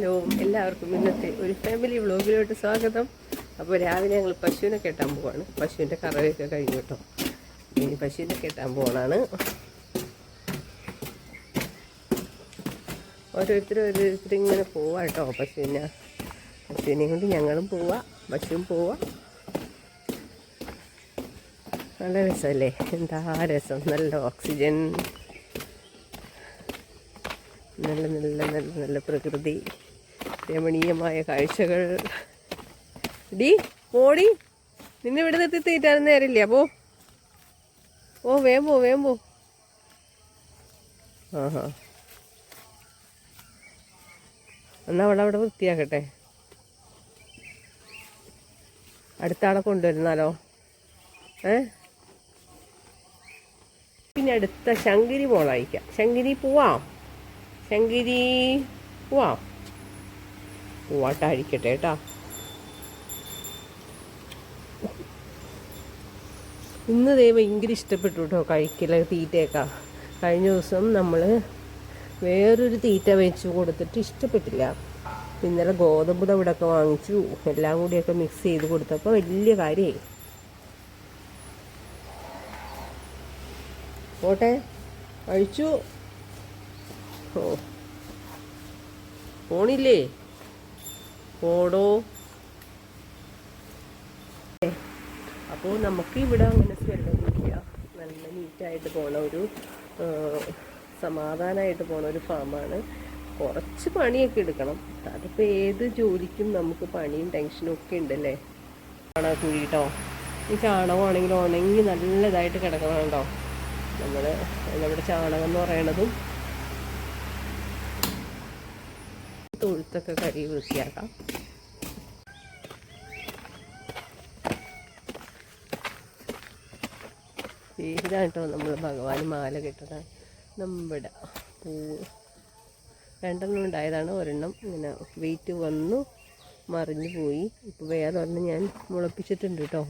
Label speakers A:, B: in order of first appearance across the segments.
A: Hello എല്ലാവർക്കും ഇന്നത്തെ ഒരു ഫാമിലി വ്ളോഗിലോട്ട് സ്വാഗതം. അപ്പോൾ രാവിലെ ഞങ്ങൾ പശുവിനെ കെട്ടാൻ പോവാണ്. പശുവിന്റെ കറവയൊക്കെ കഴിഞ്ഞു കേട്ടോ. ഇനി പശുവിനെ കെട്ടാൻ പോവാണ്. ഓരോരുത്തരും ഓരോരുത്തരും ഇങ്ങനെ പോവാ കേട്ടോ പശുവിനെ. പശുവിനെ കൊണ്ട് ഞങ്ങളും പോവാ പശുവും പോവാ. നല്ല രസമല്ലേ എന്താ രസം? നല്ല ഓക്സിജൻ നല്ല നല്ല നല്ല നല്ല പ്രകൃതി രമണീയമായ കാഴ്ചകൾ. ഡി പോടി നിന്നെ ഇവിടെ നിർത്തി തീറ്റാൻ നേരില്ല പോ ഓ വേം പോ. ആഹാ. എന്നാ അവിടെ അവിടെ വൃത്തിയാക്കട്ടെ. അടുത്ത ആളെ കൊണ്ടുവരുന്നാലോ? ഏ? പിന്നെ അടുത്ത ശങ്കിരി മോളായിക്കാം ശങ്കിരി പോവാം. ശങ്കിരി. പോവാ പോവാട്ടായിരിക്കട്ടെ കേട്ടാ. ഇന്ന് ദേ ഭയങ്കര ഇഷ്ടപ്പെട്ടു കേട്ടോ കഴിക്കല തീറ്റയൊക്കെ. കഴിഞ്ഞ ദിവസം നമ്മൾ വേറൊരു തീറ്റ വെച്ച് കൊടുത്തിട്ട് ഇഷ്ടപ്പെട്ടില്ല. ഇന്നലെ ഗോതമ്പ് തവിടൊക്കെ വാങ്ങിച്ചു. എല്ലാം കൂടിയൊക്കെ മിക്സ് ചെയ്ത് കൊടുത്തപ്പോൾ വലിയ കാര്യമായി പോട്ടെ. അഴിച്ചു പോണില്ലേ? പോടോ. അപ്പോൾ നമുക്ക് ഇവിടെ അങ്ങനെ സ്മെല്ലൊന്നുമില്ല നല്ല നീറ്റായിട്ട് പോണ ഒരു സമാധാനമായിട്ട് പോണ ഒരു ഫാമാണ്. കുറച്ച് പണിയൊക്കെ എടുക്കണം. അതിപ്പോൾ ഏത് ജോലിക്കും നമുക്ക് പണിയും ടെൻഷനും ഒക്കെ ഉണ്ടല്ലേ? ചാണക കുഴിട്ടോ ഈ ചാണകമാണെങ്കിൽ ഉണങ്ങി നല്ലതായിട്ട് കിടക്കണം കേട്ടോ നമ്മൾ നമ്മുടെ ചാണകം എന്ന് പറയണതും തൊഴുത്തൊക്കെ കഴുകി വൃത്തിയാക്കാം. ഇതാണ് നമ്മൾ ഭഗവാൻ മാല കെട്ടത് നമ്മുടെ പൂവ് രണ്ടെണ്ണം ഉണ്ടായതാണ്. ഒരെണ്ണം ഇങ്ങനെ വെയിറ്റ് വന്നു മറിഞ്ഞു പോയി. ഇപ്പോൾ വേറെ ഒരെണ്ണം ഞാൻ മുളപ്പിച്ചിട്ടുണ്ട് കേട്ടോ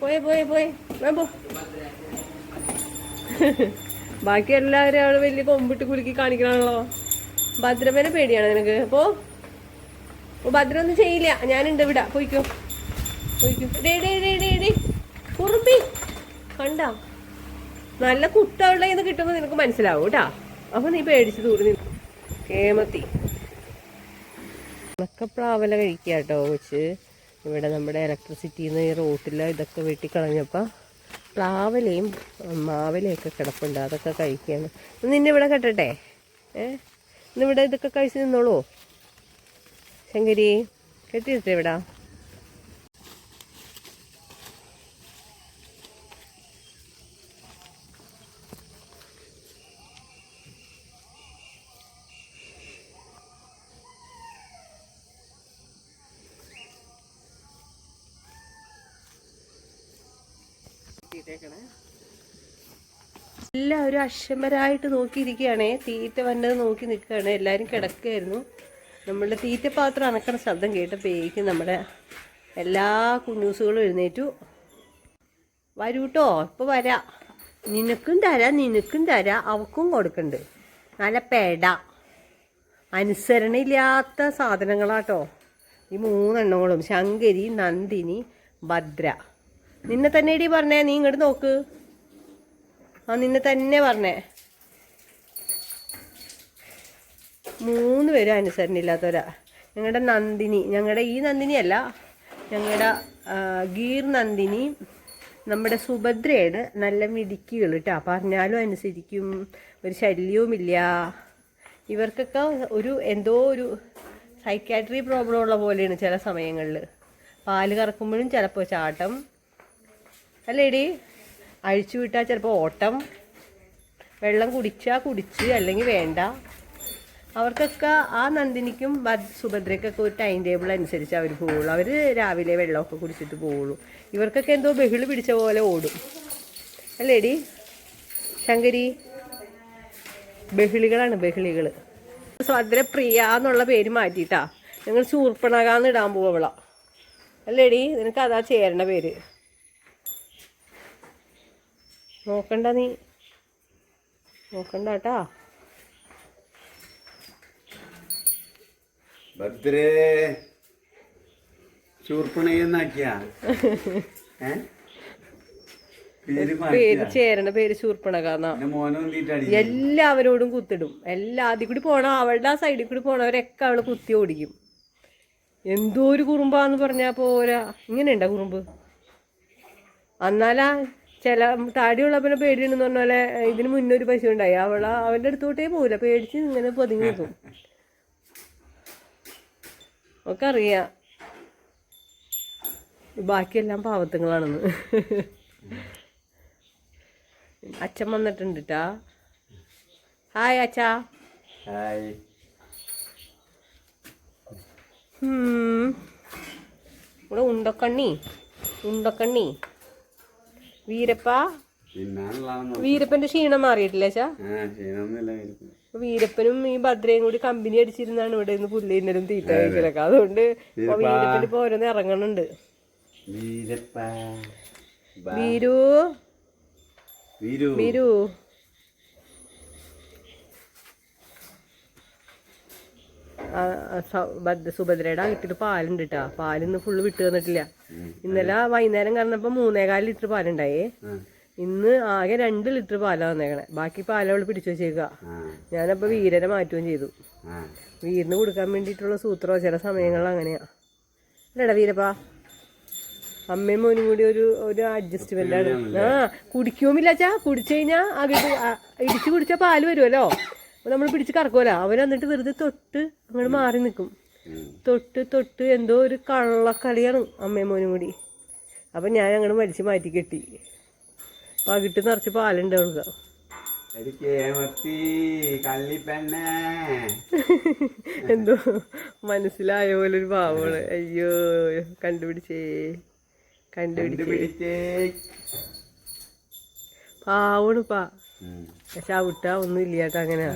A: പോയെ പോയെ പോയെ. വേമ്പോ ബാക്കി എല്ലാവരും അവിടെ വലിയ കൊമ്പിട്ട് കുലുക്കി കാണിക്കണാണല്ലോ ഭദ്രമേനെ പേടിയാണ് നിനക്ക്. അപ്പോ ഭദ്ര ഒന്നും ചെയ്യില്ല. ഞാനുണ്ട് ഇവിടെ. പോയിക്കോ. പോയിക്കോ. കണ്ട? നല്ല കുട്ടകളുടെ എന്ന് കിട്ടുമ്പോ നിനക്ക് മനസ്സിലാവും കേട്ടാ. അപ്പൊ നീ പേടിച്ച് ദൂരെ നിന്ന് കേമത്തി. ഉണക്കപ്ലാവല കഴിക്കുക കേട്ടോ കൊച്ച്. ഇവിടെ നമ്മുടെ ഇലക്ട്രിസിറ്റിന്ന് ഈ റോട്ടിൽ ഇതൊക്കെ വെട്ടിക്കളഞ്ഞപ്പോൾ പ്ലാവലയും മാവലയൊക്കെ കിടപ്പുണ്ട്. അതൊക്കെ കഴിക്കുകയാണ് നിന്നെ ഇവിടെ കെട്ടട്ടെ? ഏ? ഇന്നിവിടെ ഇതൊക്കെ കഴിച്ച് നിന്നോളൂ. ശങ്കരി കെട്ടിയിട്ടേ ഇവിടെ? എല്ലാവരും അക്ഷമരായിട്ട് നോക്കിയിരിക്കുകയാണേ. തീറ്റ വന്നത് നോക്കി നിൽക്കുകയാണ്. എല്ലാവരും കിടക്കുകയായിരുന്നു. നമ്മളുടെ തീറ്റ പാത്രം അനക്കണ ശബ്ദം കേട്ടപ്പോഴേക്കും നമ്മുടെ എല്ലാ കുഞ്ഞൂസുകളും എഴുന്നേറ്റു. വരൂട്ടോ ഇപ്പോൾ വരാം. നിനക്കും തരാം നിനക്കും തരാം. അവക്കും കൊടുക്കണ്ട്. നല്ല പേട. അനുസരണയില്ലാത്ത സാധനങ്ങളാട്ടോ. ഈ മൂന്നെണ്ണങ്ങളും. ശങ്കരി നന്ദിനി ഭദ്ര. നിന്നെ തന്നെ ഇടി പറഞ്ഞേ നീ ഇങ്ങോട്ട് നോക്ക്. ആ നിന്നെ തന്നെ പറഞ്ഞേ. മൂന്ന് പേരും അനുസരണയില്ലാത്തവരാ. ഞങ്ങളുടെ നന്ദിനി ഞങ്ങളുടെ ഈ നന്ദിനി അല്ല ഞങ്ങളുടെ ഗീർ നന്ദിനി നമ്മുടെ സുഭദ്രയാണ് നല്ല മിടുക്കികൾ കേട്ടോ പറഞ്ഞാലും അനുസരിക്കും ഒരു ശല്യവുമില്ല. ഇവർക്കൊക്കെ ഒരു എന്തോ ഒരു സൈക്കാട്രി പ്രോബ്ലം ഉള്ള പോലെയാണ് ചില സമയങ്ങളിൽ പാൽ കറക്കുമ്പോഴും ചിലപ്പോൾ ചാട്ടം. അല്ലേടി? അഴിച്ചു വിട്ടാൽ ചിലപ്പോൾ ഓട്ടം. വെള്ളം കുടിച്ചാൽ കുടിച്ച് അല്ലെങ്കിൽ വേണ്ട. അവർക്കൊക്കെ ആ നന്ദിനിക്കും ഭദ്- സുഭദ്രയ്ക്കൊക്കെ ഒരു ടൈം ടേബിൾ അനുസരിച്ച് അവർ പോവുള്ളൂ അവർ രാവിലെ വെള്ളമൊക്കെ കുടിച്ചിട്ട് പോവുള്ളൂ ഇവർക്കൊക്കെ എന്തോ ബഹിൾ പിടിച്ച പോലെ ഓടും. അല്ലേടി? ശങ്കരി ബഹിളികളാണ് ബഹിളികൾ സ്വദ്ര പ്രിയ എന്നുള്ള പേര് മാറ്റിയിട്ടാ. ഞങ്ങൾ ചൂർപ്പണകാന്ന് ഇടാൻ പോവള അല്ലേടി? നിനക്ക് അതാ ചേരണ പേര്. നോക്കണ്ട നീ. നോക്കണ്ട കേട്ടാ
B: ഭദ്രേ ചൂർപ്പണയെന്നാക്കിയ പേര്
A: ചേരണ പേര് എല്ലാവരോടും കുത്തിടും. എല്ലാ അതിൽ കൂടി പോണ അവളുടെ ആ സൈഡിൽ കൂടി പോണവരൊക്കെ അവൾ കുത്തി ഓടിക്കും. എന്തോ ഒരു കുറുമ്പാന്ന് പറഞ്ഞാ പോരാ. ഇങ്ങനെയുണ്ടാ കുറുമ്പ്? എന്നാലാ ചില താടിയുള്ള പിന്നെ പേടിയുണ്ടെന്ന് പറഞ്ഞ പോലെ ഇതിന് മുന്നേ ഒരു പശു ഉണ്ടായി. അവള അവന്റെ അടുത്തോട്ടേ പോവില്ല. പേടിച്ച് ഇങ്ങനെ പൊതിഞ്ഞു നിൽക്കും ഒക്കെ അറിയാം ബാക്കിയെല്ലാം പാവത്തുങ്ങളാണെന്ന്. അച്ഛൻ വന്നിട്ടുണ്ട് ട്ടാ ഹായ് അച്ഛാ.
B: ഹായ്.
A: ഇവിടെ ഉണ്ടക്കണ്ണി. ഉണ്ടക്കണ്ണി. വീരപ്പ. വീരപ്പന്റെ ക്ഷീണം മാറിയിട്ടില്ല വീരപ്പനും. ഈ ഭദ്രയും കൂടി കമ്പനി അടിച്ചിരുന്നാണ് ഇവിടെ നിന്ന് പുല്ലിന്നലും തീറ്റ കഴിക്കലൊക്കെ. അതുകൊണ്ട് ഇപ്പൊ വീരപ്പന് ഇപ്പൊ ഓരോന്ന് ഇറങ്ങണുണ്ട്. വീരു.
B: വീരു.
A: വീരു ആ, ആ, സ- ഭദ്ര- സുഭദ്രയുടെ വീട്ടിൽ പാലുണ്ട് കേട്ടാ പാലിന്ന് ഫുള്ള് വിട്ടു തന്നിട്ടില്ല. ഇന്നലെ വൈകുന്നേരം കറന്നപ്പോ മൂന്നേകാൽ ലിറ്റർ പാലുണ്ടായേ. ഇന്ന് ആകെ രണ്ട് ലിറ്റർ പാലാ വന്നേക്കണേ ബാക്കി പാലവൾ പിടിച്ചു വെച്ചേക്കുക
B: ആ,
A: ഞാനപ്പോ വീരനെ മാറ്റുകയും ചെയ്തു. വീരിന് കൊടുക്കാൻ വേണ്ടിയിട്ടുള്ള സൂത്രോ ചില സമയങ്ങളിൽ അങ്ങനെയാ. അല്ലടാ വീരപ്പാ. അമ്മയും മോനും കൂടി ഒരു ഒരു അഡ്ജസ്റ്റ്മെന്റ് ആണ്. ആ കുടിക്കുമില്ല ചാ. കുടിച്ചു കഴിഞ്ഞാ ആ- ഇടിച്ചു കുടിച്ചാ പാൽ വരുമല്ലോ നമ്മൾ പിടിച്ച് കറക്കുമല്ലോ അവൻ എന്നിട്ട് വെറുതെ തൊട്ട് അങ്ങോട്ട് മാറി നിൽക്കും തൊട്ട് തൊട്ട് എന്തോ ഒരു കള്ളക്കളിയാണ് അമ്മയും മോനും കൂടി. അപ്പൊ ഞാൻ അങ്ങോട്ട് വലിച്ച് മാറ്റി കെട്ടി. പകിട്ട് നിറച്ച് പാലുണ്ട് അവൾക്ക്. എന്തോ മനസ്സിലായ പോലെ ഒരു പാവമാണ് അയ്യോ കണ്ടുപിടിച്ചേ. കണ്ടുപിടിച്ചേ.
B: പിടിച്ചേ
A: അവിട്ട ഒന്നും ഇല്ല കേട്ടോ അങ്ങനെ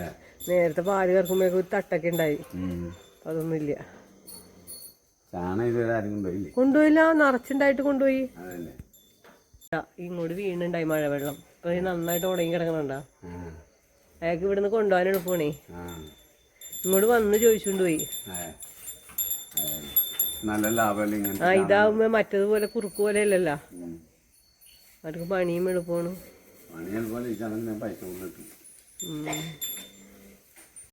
A: നേരത്തെ പാൽ കറക്കുമ്പോ ഒരു തട്ടൊക്കെ ഉണ്ടായി. അതൊന്നും ഇല്ല
B: കൊണ്ടുപോയില്ലേ?
A: നിറച്ചുണ്ടായിട്ട് കൊണ്ടുപോയി. ഇങ്ങോട്ട് വീണുണ്ടായി മഴവെള്ളം. ഇത് നന്നായിട്ട് ഉടങ്ങി കിടക്കണുണ്ടാ? അയാൾക്ക് ഇവിടുന്ന് കൊണ്ടുപോകാൻ എളുപ്പമാണേ
B: ആ.
A: ഇങ്ങോട്ട് വന്ന് ചോദിച്ചുകൊണ്ടുപോയി
B: പോയി. അതെ. നല്ല ലാഭമല്ലേ ഇങ്ങനെ
A: ആ ഇതാവുമ്പോ മറ്റതുപോലെ കുറുക്ക് പോലെ അല്ലല്ലോ. അവർക്ക് പണിയും എളുപ്പമാണ്.
B: പണി പോലെ ഈ ഞാൻ പൈസ കൊണ്ട് കിട്ടും
A: ഉം.